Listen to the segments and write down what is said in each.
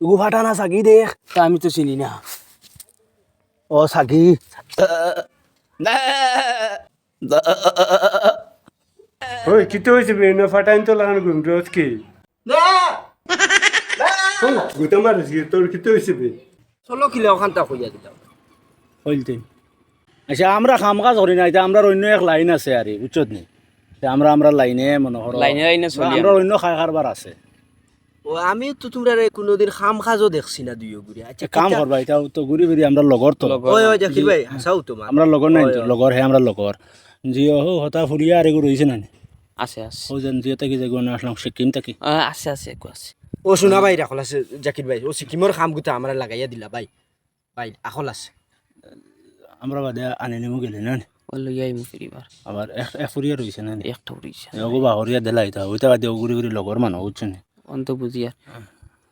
গু ফাটা না সাকি দেখ তা আমি তো চিনি না। ও সাকি ওই কিতো হয়েছে বেন ফাটাইন তো লাগানো ঘুম রোজ কি? গুতা মারিস কি তোর কিতো হয়েছে বে? চলো কিলে ওখানটা কইয়া দিলাম হইলতে আচ্ছা আমরা কাম কাজ করি না এটা আমরা অন্য এক লাইন আছে আর বুঝছত নি। তা আমরা আমরা লাইনে মনে করো লাইনে লাইনে চলি আমরা অন্য খাই কারবার আছে। ও আমি তো তোমরা কোনোদিন খাম খাজও দেখছি না দুইও ঘুরে আচ্ছা কাম করবা এটা তো ঘুরি ফিরি আমরা লগর তো। ওই ওই জাকির ভাই হাসাও তোমার আমরা লগর নাই তো লগর হে আমরা লগর জিও হো হতা ফুরিয়া আর এগুলো রয়েছে না আছে আছে। ও যেন জিও তাকি যে গুণ আসলাম সিকিম তাকি আছে আছে একো আছে। ও শোনা ভাই রাখল আছে জাকির ভাই। ও সিকিমর খাম গুতা আমরা লাগাইয়া দিলা ভাই। ভাই আখল আছে। আমরা বাদে আনি নিমু গেলে না লইয়াই মু ফিরিবার আবার এক এক ফুরিয়া রয়েছে না একটা উড়িছে ওগো বাহরিয়া দেলাই তা ওইটা বাদে ঘুরি ঘুরি লগর মানুষ বুঝছেন অন্ত বুঝিয়া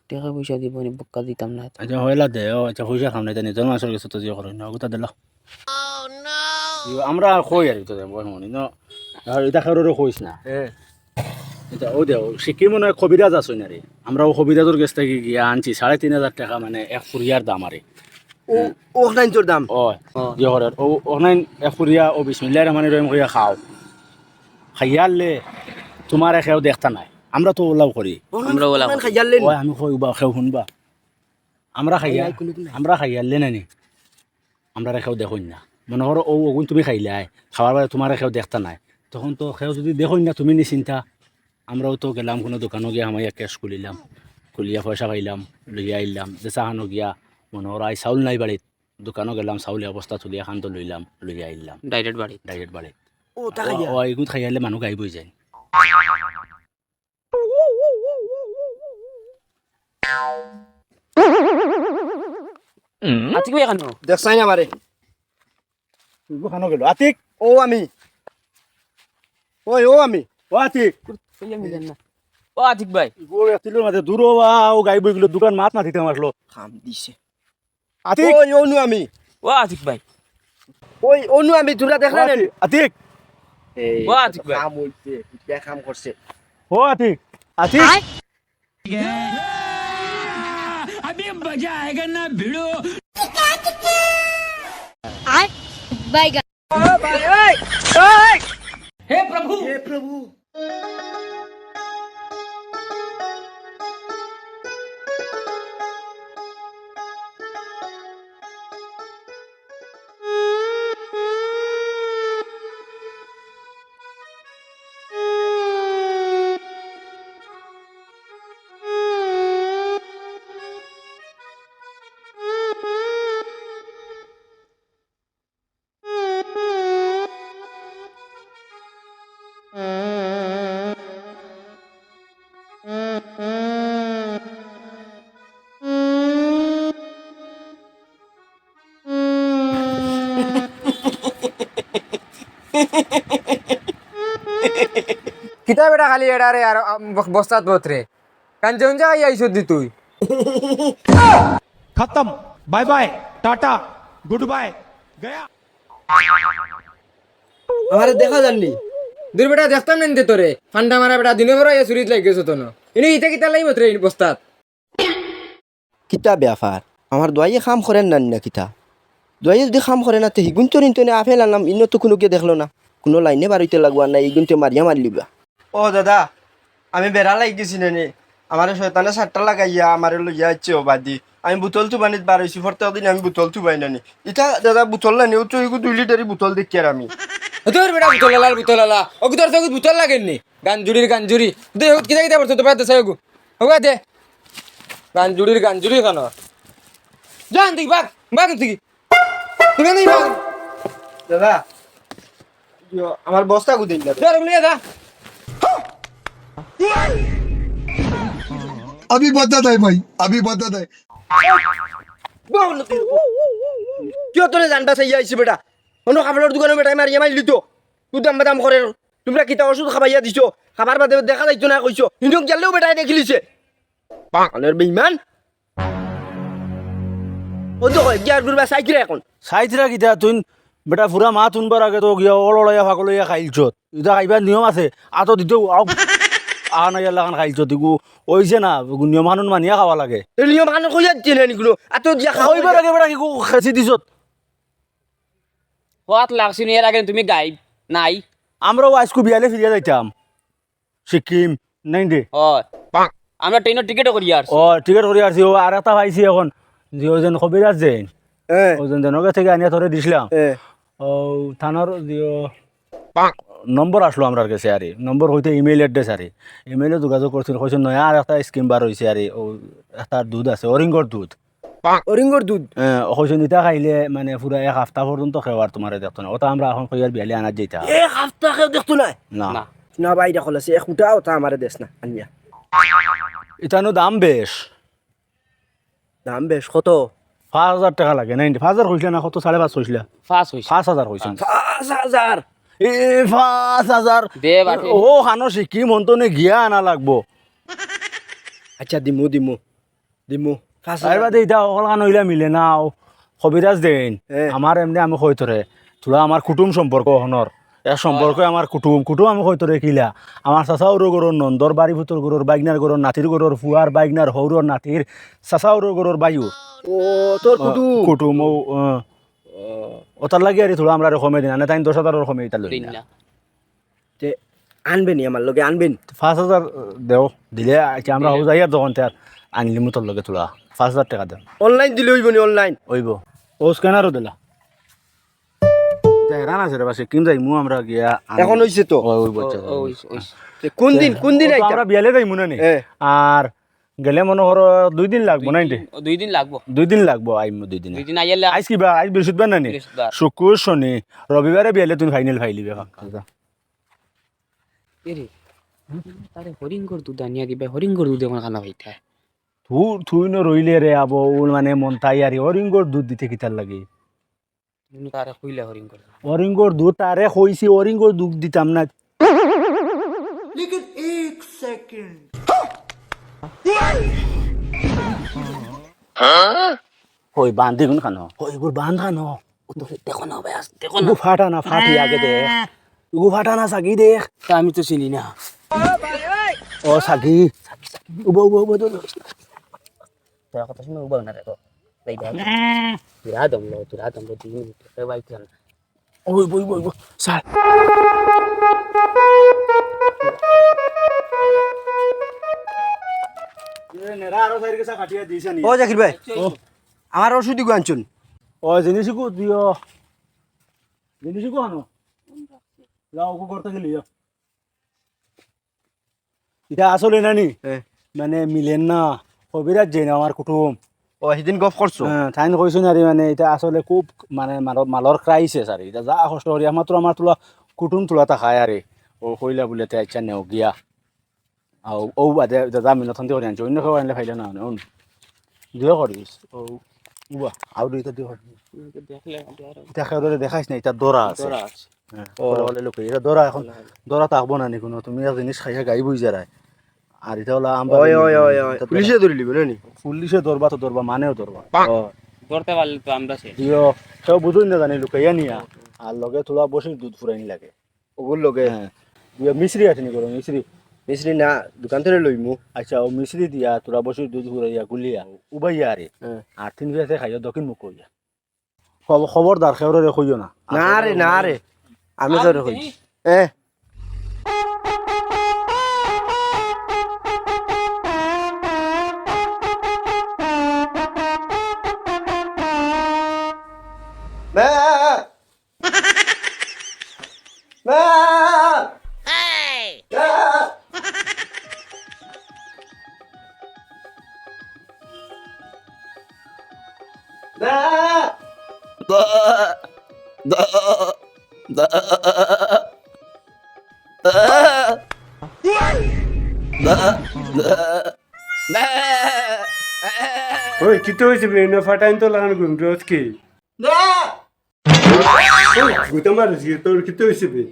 টাকা পয়সা দিব নি বক্কা দিতাম না আচ্ছা হইলা দে ও আচ্ছা পয়সা খাম নাই তা নিজের মানুষের কাছে তো জিও করো না ওটা দিলা আমরা কই আর তো বয় মনি ন। আর এটা কারোর কইস না। এটা ও দেও সিকিম মনে হয় কবিরাজ আছে না রে আমরা ও কবিরাজের কাছ থেকে গিয়ে আনছি সাড়ে তিন হাজার টাকা মানে এক ফুরিয়ার দাম আরে ও ও নাই তোর দাম? ও জিও করে ও অনলাইন এক ফুরিয়া ও বিসমিল্লাহ রহমান রহিম কইয়া খাও। খাইয়ালে তোমার খেও দেখতা নাই। আমরা তো ওলাও করি। আমরা ওই আমি কইবা খেও শুনবা। আমরা খাইয়া আমরা খাইয়ালে নানি আমরা রেখেও দেখুন না। মনে করো ও ওগুন তুমি খাইলাই খাওয়ার পরে তোমার রেখেও দেখতা নাই। তখন তো খেও যদি দেখুন না তুমি নিচিন্তা আমরাও তো গেলাম কোনো দোকানও গিয়া আমার ক্যাশ খুলিলাম। খুলিয়া পয়সা পাইলাম লইয়া আইলাম দেশাখানো গিয়া। মনে করো আই চাউল নাই বাড়িত দোকানও গেলাম চাউলের অবস্থা তুলিয়া খান তো লইলাম লইয়া আইলাম। ডাইরেক্ট বাড়ি ডাইরেক্ট বাড়িত ও টাকা ও এগুত খাইয়ালে মানুহ গাইবই যায়। আতি কই কেন দেখছাই না মারে খানো গেল। আতিক? ও আমি। ওই ও আমি। ও আতিক। ও আতিক ভাই। ও এতিলোর মাঝে দূর ও গাইবই গেলো দোকান মাত না দিতে আসলো খাম দিছে। আতিক? ওই অনু আমি। ও আতিক ভাই। ওই অনু আমি তোরা দেখলা না আতিক ও আতিক ভাই। কাম হইছে কাম করছে ও আতিক আতিক। अभी मजा आएगा ना भिड़ो हे प्रभु हे प्रभु কিতাব এটা খালি এটা রে আর বস্তাত বতরে কাঞ্চন যা আইছ দি তুই। খতম। Bye bye tata good bye Gaya. আরে দেখা জাননি দূর বেটা দেখতাম নেন তোরে। ফান্ডা মারা বেটা দিনে বড় ইয়া চুরিত লাগেছ তো না ইনি ইতা কিতা লাইব তোরে বস্তাত? কিতাব ব্যাপার আমার দোয়াইয়ে খাম করেন না কিতা। দোয়াইয়ে যদি কাম করে না তে হিগুন তো নিতে আফেল আনলাম ইন্ন তো কোনো কে দেখল না। কোনো লাইনে বাড়িতে লাগবা না ইগুন তো মারিয়া মারলিবা ও দাদা আমি বেড়া লাগি গেছি নে। আমার শয়তানে সাতটা লাগাইয়া আমার লইয়া যাচ্ছে ও বাদি আমি বোতল তো বানিত বাড়াইছি ফরতে দিন আমি বোতল তো বাই নানি ইটা দাদা বোতল না নিও তো এগু দুই লিটারই বোতল দেখি আর আমি। তোর বেটা বুতল লাল বুতল লালা ও তোর সঙ্গে বুতল দে কিতা কিতা বলছো তো বেটা দেখাই গো হোগা দে। গান জুড়ি কেন জান দিক বাগ বাগ দিক আমার বস্তা গুদিন আমি দেয় ভাই আমি দেয় কিয় তোরে জানবা আইছি বেটা? অন্য খাবারের দোকানে বেটাই মারিয়ে মারি দিত তুই দাম বাদাম করে তোমরা কিতা ওষুধ খাবাইয়া দিছো? খাবার বাদে দেখা যাইতো না কইছো ইনক জানলেও বেটাই দেখিলিছে। পাগলের বেইমান। কয় গিয়ার গুরবা সাইকেল এখন। চাইছিলা কিতা তুই বেটা ফুরা মা তুনবার আগে তো গিয়া অলয়া ফাকলইয়া খাইলছত। এটা খাইবার নিয়ম আছে আতো আও। আহা না খাইছো দিগু ওইছে না নিয়ম কানুন মানিয়া খাওয়া লাগে। নিয়ম কানুন কইয়া দিলে নিগুলো এত দিয়া খাওয়া খাওয়াইবার আগে বেড়া কি খেছি দিছত। হওয়াত লাগছি এর আগে তুমি গাইব নাই। আমরাও আজকু বিয়ালে ফিরিয়া যাইতাম। সিকিম নাই দে। হয়। আমরা ট্রেনের টিকিটও করি আর ও টিকেট করে আসছি ও আর একটা পাইছি এখন। যে ওজন কবিরাজ হ্যাঁ ওজন জনকে থেকে আনিয়া ধরে দিছিলাম। ও থানার দিও নম্বর আসলো আমার কাছে আরে। নম্বর হইতে আরে। ইমেইলে যোগাযোগ করছিল কইছে নয়া আর একটা স্কিম বার হইছে আরে। ও একটা দুধ আছে অরিঙ্গর দুধ। অরিঙ্গর দুধ? কইছে নিতা খাইলে মানে পুরা এক সপ্তাহ পর্যন্ত খেওয়ার তোমার দেখতো না। ওটা আমরা এখন কইয়ার বিয়ালে আনার যেটা এক হাফতা খেয়ে দেখতো না? না। না। ভাই দেখো আছে এক উঠা ওটা আমারে দেশ না আনিয়া। এটানো দাম বেশ। দাম বেশ কত? পাঁচ হাজার টাকা লাগে নাই পাঁচ হাজার কইছিলে না কত? সাড়ে পাঁচ কইছিলে ফাঁস হইছে পাঁচ হাজার কইছেন পাঁচ হাজার এ পাঁচ হাজার ও খানো সিকিম অন্তনে গিয়া আনা লাগবো। আচ্ছা দিমু দিমু দিমু। পাঁচ হাজার বাদে এটা অকলখান হইলে মিলে না ও কবিরাজ দেন। আমার এমনি আমি কইতরে তোরা আমার কুটুম সম্পর্ক হনর এর সম্পর্ক আমার কুটুম কুটুম আমি কইতরে কিলা আমার চাচাউর গরুর নন্দর বাড়ি ভুতর গরুর বাইগনার গরুর নাতির গরুর ফুয়ার বাইগনার হৌরর নাতির চাচাউর গরুর বায়ু। ও তোর কুটু কুটুম ও ওটার লাগে আর থোড়া আমরা রকমে দিন না তাই দশ হাজার রকমে এটা লই তে আনবেনি আমার লগে আনবেন। পাঁচ হাজার দেও দিলে আমরা হৌ যাই আর তখন তার আনলি মোটর লগে তোলা। পাঁচ হাজার টাকা দেন অনলাইন দিলে হইব নি অনলাইন? ওইব ও স্ক্যানারও দিলা। হেরান আছে বাসে কিন যাই মু আমরা গিয়া এখন হইছে তো? ওই বাচ্চা ও ওই ওই তে কোন দিন কোন দিন আইতা? আমরা বিয়ালে যাই মনে নেই। আর গেলে মনে করো দুই দিন লাগবো ও দুই দিন লাগবো। দুই দিন লাগবো আইম দুই দিন। দুই দিন আইলে আইস কিবা আইস বৃহস্পতিবার নানি বৃহস্পতিবার। শুক্র শনি রবিবারে বিয়ালে তুমি ফাইনাল ফাইলিবে এরে তারে হরিঙ্গর দুধ আনিয়া দিবে হরিঙ্গর দুধ খানা তুই ন রইলে রে আবো মানে মন তাই আর অরিঙ্গর দুধ দিতে কিতার লাগে? তারে কইলে হরিঙ্গর দুধ তারে কইছি অরিঙ্গর দুধ দিতাম না। বান্ধি গুন খানো? ওই গুর বান্ধ খানো। দেখো না ভাই দেখো ফাটা না ফাটি আগে দেখ গু ফাটা না সাগি দেখ তা আমি তো চিনি না। ও সাগি উব উব উব তোরা কথা শুনে উবাল না রে তো তুরা দম লো তুরা দম লো দিন তো ভাই কেন ওই বই বই সার ও জাকির ভাই আমার ওষুধ গো আনছুন ও জিনিস কো দিও জিনিস কো আনো যাও কো করতে গেলি এটা আসলে নানি। মানে মিলেন না কবিরাজ জেন আমার কুটুম ও সেদিন গফ করছ তাইন কইছো না মানে এটা আসলে খুব মানে মালৰ মালৰ ক্ৰাইচিছ আৰু। এটা যা কষ্ট কৰি আমাৰ তোলা আমাৰ তোলা কুটুম তোলা তা খায় আরে ও কইলা বোলে তে আচ্ছা নেও গিয়া আও ও বাদে দাদা মিন থন্তে কৰি আনছো অন্য খাওয়া আনলে ফাইলে না অন। দিও কৰিস ও উবা আউ দুইটা দিও দেখলে দেখাইছ না এটা দৰা আছে। বলে লোকে এটা দরা এখন দরা থাকব না নি কোনো তুমি জিনিস খাইয়া গাই বুঝ যারায় আর এটা হলো আমরা ওই ওই ওই ওই। পুলিশে ধরে। লিব নি? পুলিশে ধরবা তো ধরবা মানেও ধরবা। ও। ধরতে পারলে তো আমরা সে দিও কেউ বুঝুই না জানি লুকাইয়া নিয়া। আর লগে তোলা বসে দুধ ফুরাইনি লাগে। ওগুর লগে? হ্যাঁ। মিশ্রি আছে নি করো মিশ্রি মিস্ত্রি না দোকান থেকে লইমু। আচ্ছা ও মিশ্রি দিয়া তোরা বসে দুধ ফুরাইয়া গুলিয়া। উবাইয়া আরে হ্যাঁ। আর তিন ফিরাতে খাইয়া দক্ষিণ মুখ কইয়া। খব- খবরদার খেউরে কইও না। না রে না রে। আমি তোর কই এ ওই কিতো হয়েছে বেনো ফাটাইন তো লাগানো ঘুম রোজ কি? গুতো মারিস তোর কিতো হয়েছে বে?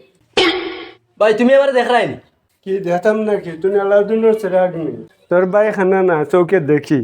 ভাই তুমি এবারে দেখ রাইনি কি দেখতাম না কি? তুই আলাউদ্দিনের সেরাগ নেই তোর ভাই খানা না চৌকে দেখি।